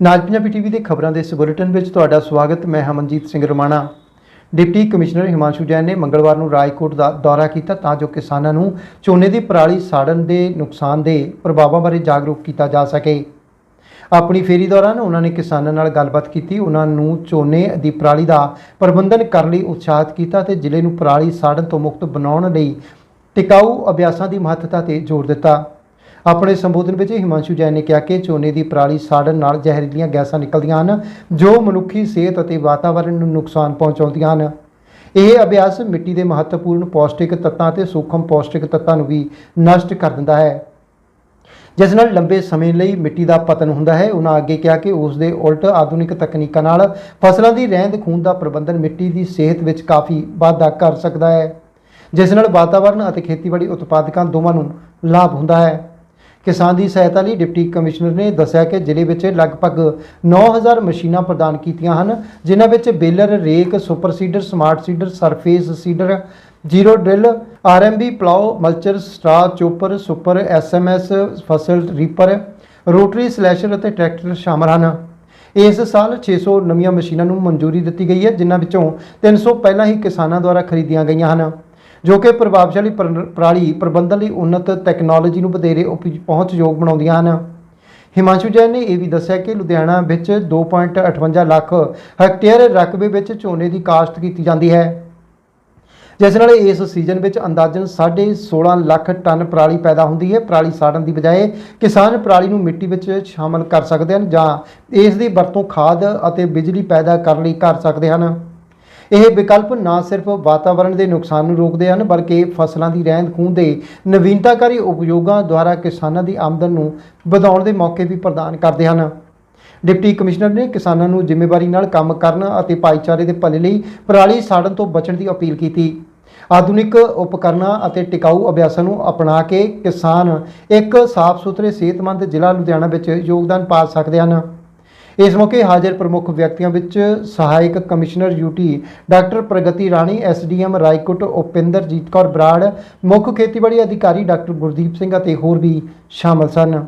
ਨਾਜ Punjabi TV ਦੇ ਖਬਰਾਂ ਦੇ ਇਸ ਬੁਲੇਟਿਨ ਵਿੱਚ ਤੁਹਾਡਾ ਸਵਾਗਤ, ਮੈਂ ਹਮਨਜੀਤ ਸਿੰਘ ਰਮਾਣਾ। ਡਿਪਟੀ ਕਮਿਸ਼ਨਰ ਹਿਮਾਂਸ਼ੂ ਜੈਨ ਨੇ ਮੰਗਲਵਾਰ ਨੂੰ ਰਾਜਕੋਟ ਦਾ ਦੌਰਾ ਕੀਤਾ ਤਾਂ ਜੋ ਕਿਸਾਨਾਂ ਨੂੰ ਝੋਨੇ ਦੀ ਪਰਾਲੀ ਸਾੜਨ ਦੇ ਨੁਕਸਾਨ ਦੇ ਪ੍ਰਭਾਵਾਂ ਬਾਰੇ ਜਾਗਰੂਕ ਕੀਤਾ ਜਾ ਸਕੇ। ਆਪਣੀ ਫੇਰੀ ਦੌਰਾਨ ਉਹਨਾਂ ਨੇ ਕਿਸਾਨਾਂ ਨਾਲ ਗੱਲਬਾਤ ਕੀਤੀ, ਉਹਨਾਂ ਨੂੰ ਝੋਨੇ ਦੀ ਪਰਾਲੀ ਦਾ ਪ੍ਰਬੰਧਨ ਕਰਨ ਲਈ ਉਤਸ਼ਾਹਿਤ ਕੀਤਾ ਤੇ ਜ਼ਿਲ੍ਹੇ ਨੂੰ ਪਰਾਲੀ ਸਾੜਨ ਤੋਂ ਮੁਕਤ ਬਣਾਉਣ ਲਈ ਟਿਕਾਊ ਅਭਿਆਸਾਂ ਦੀ ਮਹੱਤਤਾ ਤੇ ਜ਼ੋਰ ਦਿੱਤਾ। ਆਪਣੇ ਸੰਬੋਧਨ ਵਿੱਚ ਹਿਮਾਂਸ਼ੂ ਜੈਨ ਨੇ ਕਿਹਾ ਕਿ ਝੋਨੇ ਦੀ ਪਰਾਲੀ ਸਾੜਨ ਨਾਲ ਜ਼ਹਿਰੀਲੀਆਂ ਗੈਸਾਂ ਨਿਕਲਦੀਆਂ ਹਨ, ਜੋ ਮਨੁੱਖੀ ਸਿਹਤ ਅਤੇ ਵਾਤਾਵਰਣ ਨੂੰ ਨੁਕਸਾਨ ਪਹੁੰਚਾਉਂਦੀਆਂ ਹਨ। ਇਹ ਅਭਿਆਸ ਮਿੱਟੀ ਦੇ ਮਹੱਤਵਪੂਰਨ ਪੌਸ਼ਟਿਕ ਤੱਤਾਂ ਅਤੇ ਸੂਖਮ ਪੌਸ਼ਟਿਕ ਤੱਤਾਂ ਨੂੰ ਵੀ ਨਸ਼ਟ ਕਰ ਦਿੰਦਾ ਹੈ। ਜਿਸ ਨਾਲ ਲੰਬੇ ਸਮੇਂ ਲਈ ਮਿੱਟੀ ਦਾ ਪਤਨ ਹੁੰਦਾ ਹੈ ਉਹਨਾਂ ਅੱਗੇ ਕਿਹਾ ਕਿ ਉਸ ਦੇ ਉਲਟ ਆਧੁਨਿਕ ਤਕਨੀਕਾਂ ਨਾਲ ਫਸਲਾਂ ਦੀ ਰਹਿੰਦ ਖੂੰਹਦ ਦਾ ਪ੍ਰਬੰਧਨ ਮਿੱਟੀ ਦੀ ਸਿਹਤ ਵਿੱਚ ਕਾਫੀ ਵਾਧਾ ਕਰ ਸਕਦਾ ਹੈ, ਜਿਸ ਨਾਲ ਵਾਤਾਵਰਣ ਅਤੇ ਖੇਤੀਬਾੜੀ ਉਤਪਾਦਕਾਂ ਦੋਵਾਂ ਨੂੰ ਲਾਭ ਹੁੰਦਾ ਹੈ। ਕਿਸਾਨ ਦੀ ਸਹਾਇਤਾ ਲਈ ਡਿਪਟੀ ਕਮਿਸ਼ਨਰ ਨੇ ਦੱਸਿਆ ਕਿ ਜ਼ਿਲ੍ਹੇ ਵਿੱਚ ਲਗਭਗ 9000 ਮਸ਼ੀਨਾਂ ਪ੍ਰਦਾਨ ਕੀਤੀਆਂ ਹਨ, ਜਿਨ੍ਹਾਂ ਵਿੱਚ baler, rake, super seeder, smart seeder, surface seeder, zero drill, RMB, plough, mulcher, straw chopper, super, SMS, ਫਸਲ ਰੀਪਰ, ਰੋਟਰੀ, ਸਲੈਸ਼ਰ ਅਤੇ ਟਰੈਕਟਰ ਸ਼ਾਮਲ ਹਨ। ਇਸ ਸਾਲ 600 ਨਵੀਆਂ ਮਸ਼ੀਨਾਂ ਨੂੰ ਮਨਜ਼ੂਰੀ ਦਿੱਤੀ ਗਈ ਹੈ, ਜਿਨ੍ਹਾਂ ਵਿੱਚੋਂ 300 ਪਹਿਲਾਂ ਹੀ ਕਿਸਾਨਾਂ ਦੁਆਰਾ ਖਰੀਦੀਆਂ ਗਈਆਂ ਹਨ। ਜੋ ਕਿ ਪ੍ਰਭਾਵਸ਼ਾਲੀ ਪ੍ਰ- ਪ੍ਰਣਾਲੀ, ਪ੍ਰਬੰਧਨ ਲਈ ਉન્નਤ ਟੈਕਨੋਲੋਜੀ ਨੂੰ ਵਧੇਰੇ ਉਪ- ਪਹੁੰਚਯੋਗ ਬਣਾਉਂਦੀਆਂ ਹਨ। ਹਿਮਾਂਸ਼ੂ ਜੈਨ ਨੇ ਇਹ ਵੀ ਦੱਸਿਆ ਕਿ ਲੁਧਿਆਣਾ ਵਿੱਚ 2.58 ਲੱਖ ਹੈਕਟੇਅਰ ਰਕਬੇ ਵਿੱਚ ਝੋਨੇ ਦੀ ਕਾਸ਼ਤ ਕੀਤੀ ਜਾਂਦੀ ਹੈ। ਜਿਸ ਨਾਲ ਇਸ ਸੀਜ਼ਨ ਵਿੱਚ ਅੰਦਾਜ਼ਨ 16.5 ਲੱਖ ਟਨ ਪਰਾਲੀ ਪੈਦਾ ਹੁੰਦੀ ਹੈ। ਪਰਾਲੀ ਸਾੜਨ ਦੀ ਬਜਾਏ ਕਿਸਾਨ ਪਰਾਲੀ ਨੂੰ ਮਿੱਟੀ ਵਿੱਚ ਸ਼ਾਮਲ ਕਰ ਸਕਦੇ ਹਨ ਜਾਂ ਇਸ ਦੀ ਵਰਤੋਂ ਖਾਦ ਅਤੇ ਬਿਜਲੀ ਪੈਦਾ ਕਰਨ ਲਈ ਕਰ ਸਕਦੇ ਹਨ। ਇਹ ਵਿਕਲਪ ਨਾ ਸਿਰਫ ਵਾਤਾਵਰਣ ਦੇ ਨੁਕਸਾਨ ਨੂੰ ਰੋਕਦੇ ਹਨ, ਬਲਕਿ ਫਸਲਾਂ ਦੀ ਰਹਿੰਦ ਖੂੰਹਦ ਦੇ ਨਵੀਨਤਾਕਾਰੀ ਉਪਯੋਗਾਂ ਦੁਆਰਾ ਕਿਸਾਨਾਂ ਦੀ ਆਮਦਨ ਨੂੰ ਵਧਾਉਣ ਦੇ ਮੌਕੇ ਵੀ ਪ੍ਰਦਾਨ ਕਰਦੇ ਹਨ। ਡਿਪਟੀ ਕਮਿਸ਼ਨਰ ਨੇ ਕਿਸਾਨਾਂ ਨੂੰ ਜ਼ਿੰਮੇਵਾਰੀ ਨਾਲ ਕੰਮ ਕਰਨ ਅਤੇ ਭਾਈਚਾਰੇ ਦੇ ਭਲੇ ਲਈ ਪਰਾਲੀ ਸਾੜਨ ਤੋਂ ਬਚਣ ਦੀ ਅਪੀਲ ਕੀਤੀ। ਆਧੁਨਿਕ ਉਪਕਰਨਾਂ ਅਤੇ ਟਿਕਾਊ ਅਭਿਆਸਾਂ ਨੂੰ ਅਪਣਾ ਕੇ ਕਿਸਾਨ ਇੱਕ ਸਾਫ਼ ਸੁਥਰੇ ਸਿਹਤਮੰਦ ਜ਼ਿਲ੍ਹਾ ਲੁਧਿਆਣਾ ਵਿੱਚ ਯੋਗਦਾਨ ਪਾ ਸਕਦੇ ਹਨ। ਇਸ ਮੌਕੇ ਹਾਜ਼ਰ ਪ੍ਰਮੁੱਖ ਵਿਅਕਤੀਆਂ ਵਿੱਚ ਸਹਾਇਕ commissioner UT doctor Pragati Rani SDM Raikot, Upinderjit Kaur Brar, ਮੁੱਖ ਖੇਤੀਬਾੜੀ ਅਧਿਕਾਰੀ ਡਾਕਟਰ ਗੁਰਦੀਪ ਸਿੰਘ ਅਤੇ ਹੋਰ ਵੀ ਸ਼ਾਮਲ ਸਨ।